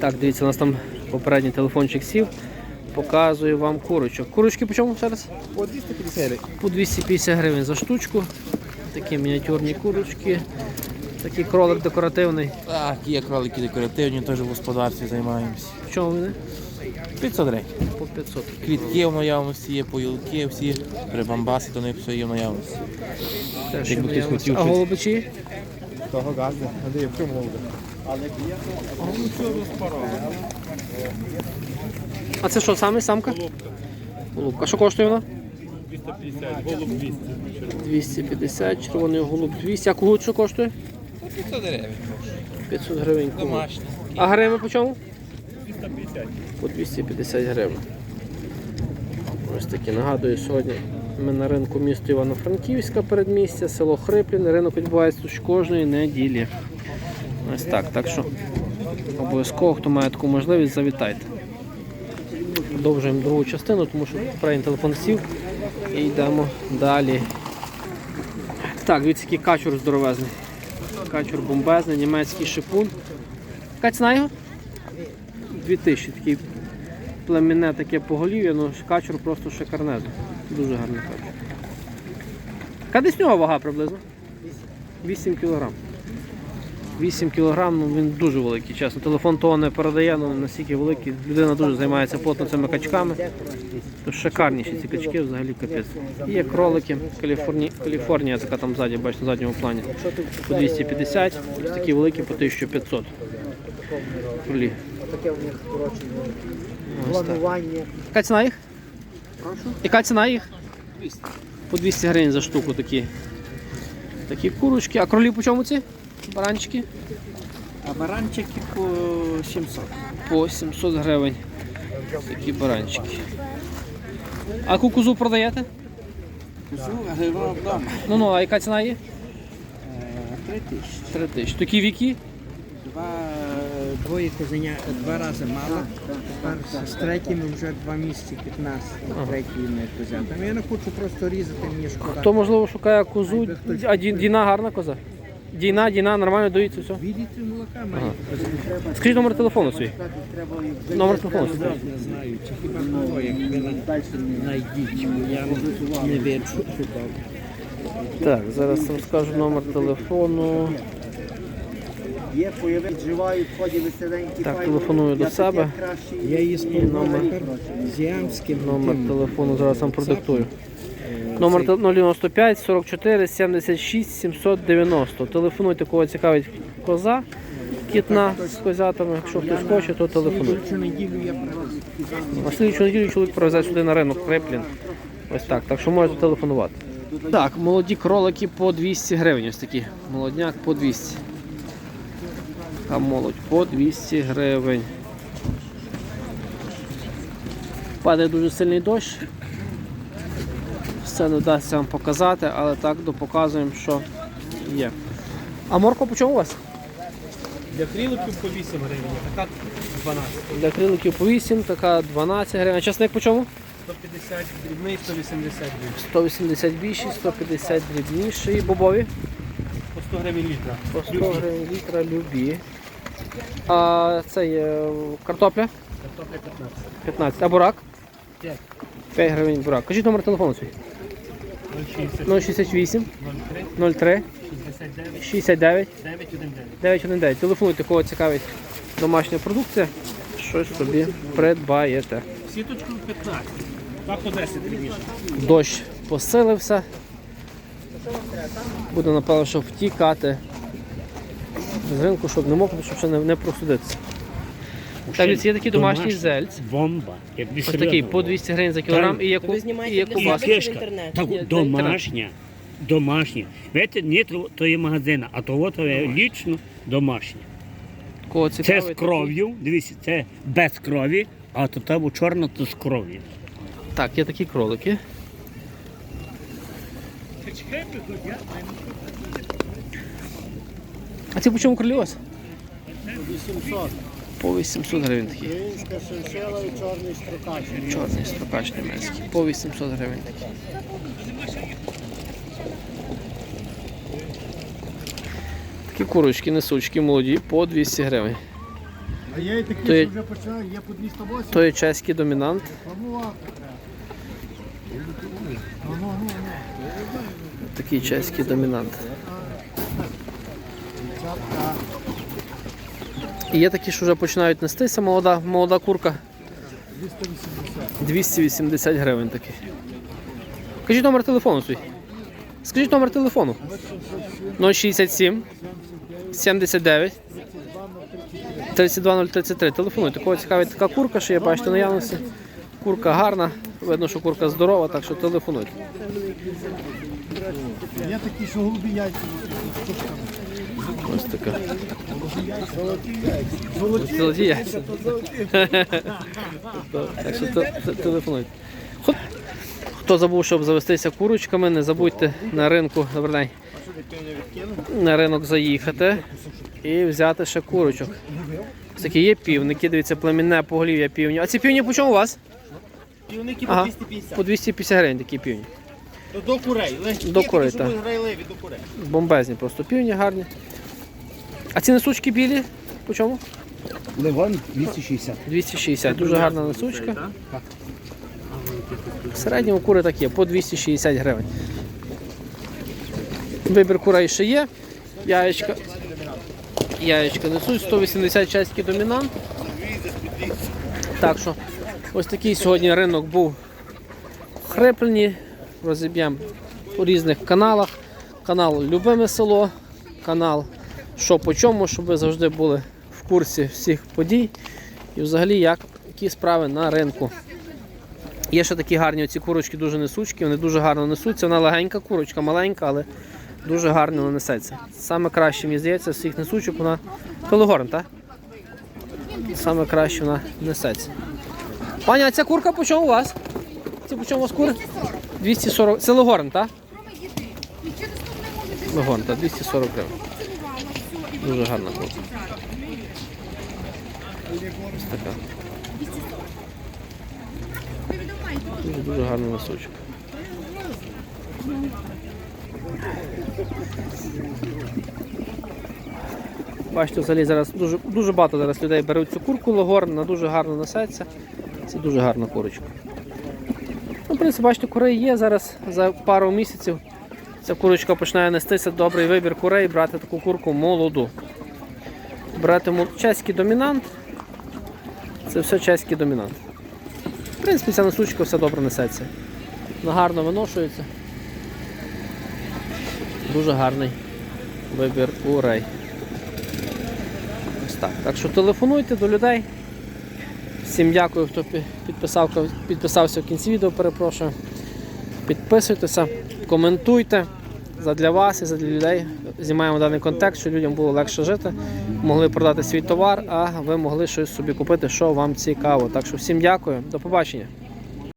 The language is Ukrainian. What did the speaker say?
Так, дивіться, у нас там попередній телефончик сів. Показую вам курочок. Курочки по чому зараз? По 250 гривень. По 250 гривень за штучку. Такі мініатюрні курочки. Такий кролик декоративний. Так, є кролики декоративні, теж в господарстві займаємося. В чому вони? 500 гривень. По 500. Квітки в наявності є, поїлки всі, прибамбаси, то не все є в наявності. Теж Якби хтось хотів А щось. голубичі? Того газу, а де є в чому ловити? А це що, саме самка? Голубка. Що коштує вона? 250, голуб 200. 250, червоний голуб 200. А кугут що коштує? 500 гривень. 500 гривень. Домашні. А грими по чому? 250. По 250 гривень. Ось такі нагадую, сьогодні ми на ринку міста Івано-Франківська передмістя, село Хриплін. Ринок відбувається тут кожної неділі. Ось так. Так що обов'язково, хто має таку можливість, завітайте. Продовжуємо другу частину, тому що попередній телефон сів і йдемо далі. Так, дивіться, який качур здоровезний. Качур бомбезний, німецький шипун. Яка ціна його? 2000, такий племінне таке поголів'я, ну качур просто шикарнезний. Дуже гарний качур. Яка нього вага приблизно? 8 кг. 8 кг, ну він дуже великий, чесно. Телефон того не передає, ну настільки великий. Людина дуже займається плотно цими качками. То шикарніші ці качки взагалі капець. І Є кролики, Каліфорні... Каліфорнія така там ззаді, бачите, на задньому плані. По 250, ось такі великі по 1500. Кролі. Таке у них коротше Ось так. планування. Яка ціна їх? Яка ціна їх? По 200 гривень за штуку такі. Такі курочки. А кролі по чому ці? Баранчики? А баранчики по 700. По 700 гривень. Такі баранчики. А кукузу продаєте? Кузу, гривна вдома. Ну ну, а яка ціна є? 3 тисячі. 3 тисячі. Такі віки? Два, двоє козеня, два рази мало. З третіми вже два місяці 15 третіми козятами. Я не хочу просто різати, мені шкода. Хто можливо шукає козу, а ді- дійна гарна коза? Дійна, дійна, нормально доїться все. Дві молока має. Скажіть номер телефону свій. Номер телефону свій. Не знаю, чи хіба кого, як ви на- знайдіть, бо я не вірю. Так, зараз вам скажу номер телефону. Є, появи, відживають, в ході веселенькі. Так, телефоную до себе. Я її номер. Номер телефону зараз вам продиктую. Е, Номер цей- 095 44 76 790. Телефонуйте, кого цікавить коза, кітна з козятами. Якщо хтось хоче, то телефонуйте. На слідчу неділю чоловік привезе сюди на ринок Креплін. Ось так. Так що можете телефонувати. Так, молоді кролики по 200 гривень. Ось такі. Молодняк по 200. Така молодь по 200 гривень. Падає дуже сильний дощ. Все не вдасться вам показати, але так допоказуємо, що є. А морква по чому у вас? Для криликів по 8 гривень, така 12. Для криликів по 8, така 12 гривень. А часник по чому? 150 дрібний, 180 гривень. 180 більші, 150 дрібніші. Бобові? По 100 гривень літра. По 100 гривень літра любі. А це є картопля? Картопля 15. 15. А бурак? 5. 5 гривень бурак. Кажіть номер телефону свій. 060, 068 03, 03 69, 69 919. 919. Телефонуйте, кого цікавить домашня продукція. Щось собі придбаєте. Сіточку 15. Два по 10 дрібніше. Дощ посилився. Буде, напевно, що втікати з ринку, щоб не мокнути, щоб ще не просудитися. Так, є такий домашній зельць. Бомба. Як Ось такий по 200 гривень за кілограм і є, ку... і є І кубаска. кишка. Так, Ні, це домашня. Домашня. Знаєте, не то, то є магазина, а того то є лічно домашня. Кого Це цікавить, з кров'ю, дивіться, це без крові, а то там чорна, то з кров'ю. Так, є такі кролики. А ці по чому кролі у вас? 800. По 800 гривень такі. Українська шиншила і чорний строкач. Чорний стропач німецький. По 800 гривень такі. Такі курочки, несучки молоді по 200 гривень. А є і такі, що вже починають, є по 208. То є чеський домінант. Такий чеський домінант. І є такі, що вже починають нестися, молода, молода курка. 280 гривень такий. Скажіть номер телефону свій. Скажіть номер телефону. 067 79 32033. Телефонуйте. Кого цікавить така курка, що є, бачите, наявності. Курка гарна, видно, що курка здорова, так що телефонуйте. Є такі, що голубі яйця. Ось така. Золоті яйця. Так що те- те- телефонуйте. Хто забув, щоб завестися курочками, не забудьте на ринку, добрий день, на ринок заїхати і взяти ще курочок. Ось такі є півники, дивіться, племінне поголів'я півні. А ці півні по чому у вас? Півники по 250. По 250 гривень такі півні. До курей. Легкі, До курей, так. Бомбезні просто півні гарні. А ці несучки білі? По чому? Леван 260. 260. Дуже гарна несучка. В середньому кури так є, по 260 гривень. Вибір курей ще є. Яєчка. Яєчка несуть 180 чеський домінант. Так що ось такий сьогодні ринок був в Хриплені. Розіб'ємо у різних каналах. Канал Любиме село, канал Що по чому, щоб ви завжди були в курсі всіх подій і взагалі як, які справи на ринку. Є ще такі гарні оці курочки, дуже несучки, вони дуже гарно несуться. Вона легенька курочка, маленька, але дуже гарно вона несеться. Саме краще, мені здається, з всіх несучок вона Пелогорн, так? Саме краще вона несеться. Пані, а ця курка по чому у вас? Це по чому у вас кури? 240. Це Легорн, так? Легорн, так, 240 гривень. Дуже гарна курка. Ось така. Дуже, дуже гарний носочок. Бачите, взагалі зараз дуже, дуже багато зараз людей беруть цю курку логорн, вона дуже гарно несеться. Це дуже гарна курочка. Ну, в принципі, бачите, курей є зараз за пару місяців. Ця курочка починає нестися, добрий вибір курей, брати таку курку молоду. Брати чеський домінант. Це все чеський домінант. В принципі, ця носучка все добре несеться. Вона гарно виношується. Дуже гарний вибір курей. Ось так. Так що телефонуйте до людей. Всім дякую, хто підписав, підписався в кінці відео, перепрошую. Підписуйтеся, коментуйте. Задля вас і задля людей знімаємо даний контекст, щоб людям було легше жити, могли продати свій товар, а ви могли щось собі купити, що вам цікаво. Так що всім дякую, до побачення.